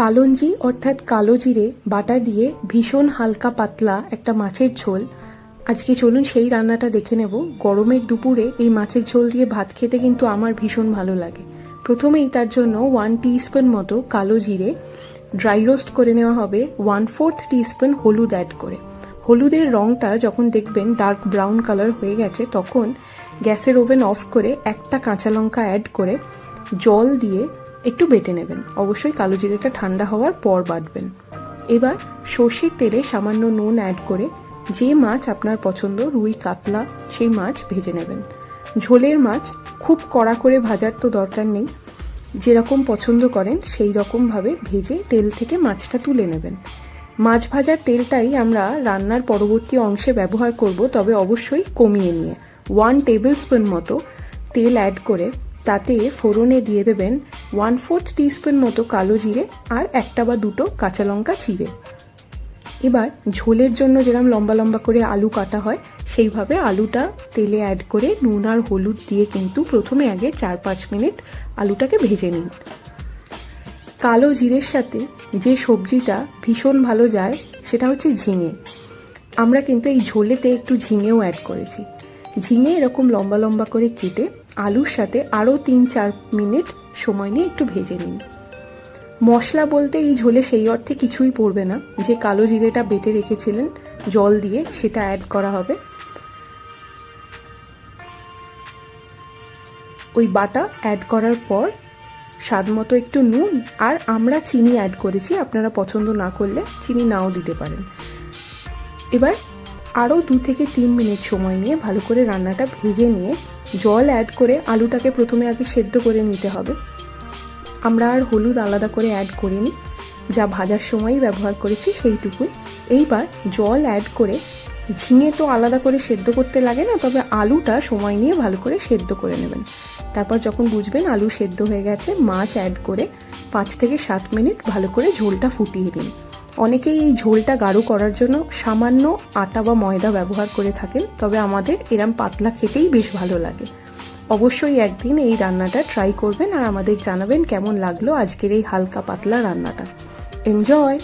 কালঞ্জি অর্থাৎ কালো জিরে বাটা দিয়ে ভীষণ হালকা পাতলা একটা মাছের ঝোল। আজকে চলুন সেই রান্নাটা দেখে নেব। গরমের দুপুরে এই মাছের ঝোল দিয়ে ভাত খেতে কিন্তু আমার ভীষণ ভালো লাগে। প্রথমেই তার জন্য ওয়ান টিস্পুন মতো কালো জিরে। ড্রাই রোস্ট করে নেওয়া হবে ওয়ান ফোর্থ টিস্পুন হলুদ অ্যাড করে। হলুদের রঙটা যখন দেখবেন ডার্ক ব্রাউন কালার হয়ে গেছে, তখন গ্যাসের ওভেন অফ করে একটা কাঁচা লঙ্কা অ্যাড করে জল দিয়ে একটু বেটে নেবেন। অবশ্যই কালো জিরেটা ঠান্ডা হওয়ার পর বাটবেন। এবার সর্ষের তেলে সামান্য নুন অ্যাড করে যে মাছ আপনার পছন্দ, রুই, কাতলা, সেই মাছ ভেজে নেবেন। ঝোলের মাছ খুব কড়া করে ভাজার তো দরকার নেই। যেরকম পছন্দ করেন, সেই রকমভাবে ভেজে তেল থেকে মাছটা তুলে নেবেন। মাছ ভাজার তেলটাই আমরা রান্নার পরবর্তী অংশে ব্যবহার করব, তবে অবশ্যই কমিয়ে নিয়ে। ওয়ান টেবিল স্পুন মতো তেল অ্যাড করে তাতে ফোড়নে দিয়ে দেবেন ওয়ান ফোর্থ টিস্পুন মতো কালো জিরে আর একটা বা দুটো কাঁচা লঙ্কা চিড়ে। এবার ঝোলের জন্য যেরকম লম্বা লম্বা করে আলু কাটা হয়, সেইভাবে আলুটা তেলে অ্যাড করে নুন আর হলুদ দিয়ে কিন্তু প্রথমে আগে চার পাঁচ মিনিট আলুটাকে ভেজে নিন। কালো জিরের সাথে যে সবজিটা ভীষণ ভালো যায়, সেটা হচ্ছে ঝিঙে। আমরা কিন্তু এই ঝোলেতে একটু ঝিঙেও অ্যাড করেছি। ঝিঙে এরকম লম্বা লম্বা করে কেটে আলুর সাথে আরও তিন চার মিনিট সময় নিয়ে একটু ভেজে নিন। মশলা বলতে এই ঝোলে সেই অর্থে কিছুই পড়বে না। যে কালো জিরেটা বেটে রেখেছিলেন, জল দিয়ে সেটা অ্যাড করা হবে। ওই বাটা অ্যাড করার পর স্বাদ মতো একটু নুন আর আমরা চিনি অ্যাড করেছি। আপনারা পছন্দ না করলে চিনি নাও দিতে পারেন। এবার আরও দু থেকে তিন মিনিট সময় নিয়ে ভালো করে রান্নাটা ভেজে নিয়ে জল অ্যাড করে আলুটাকে প্রথমে আগে সেদ্ধ করে নিতে হবে। আমরা আর হলুদ আলাদা করে অ্যাড করিনি, যা ভাজার সময়ই ব্যবহার করেছি সেইটুকুই। এইবার জল অ্যাড করে ঝিঙে তো আলাদা করে সেদ্ধ করতে লাগে না, তবে আলুটা সময় নিয়ে ভালো করে সেদ্ধ করে নেবেন। তারপর যখন বুঝবেন আলু সেদ্ধ হয়ে গেছে, মাছ অ্যাড করে পাঁচ থেকে সাত মিনিট ভালো করে ঝোলটা ফুটিয়ে দিন। অনেকেই এই ঝোলটা গাঢ় করার জন্য সামান্য আটা বা ময়দা ব্যবহার করে থাকেন, তবে আমাদের এরম পাতলা খেতেই বেশ ভালো লাগে। অবশ্যই একদিন এই রান্নাটা ট্রাই করবেন আর আমাদের জানাবেন কেমন লাগল আজকের এই হালকা পাতলা রান্নাটা। এনজয়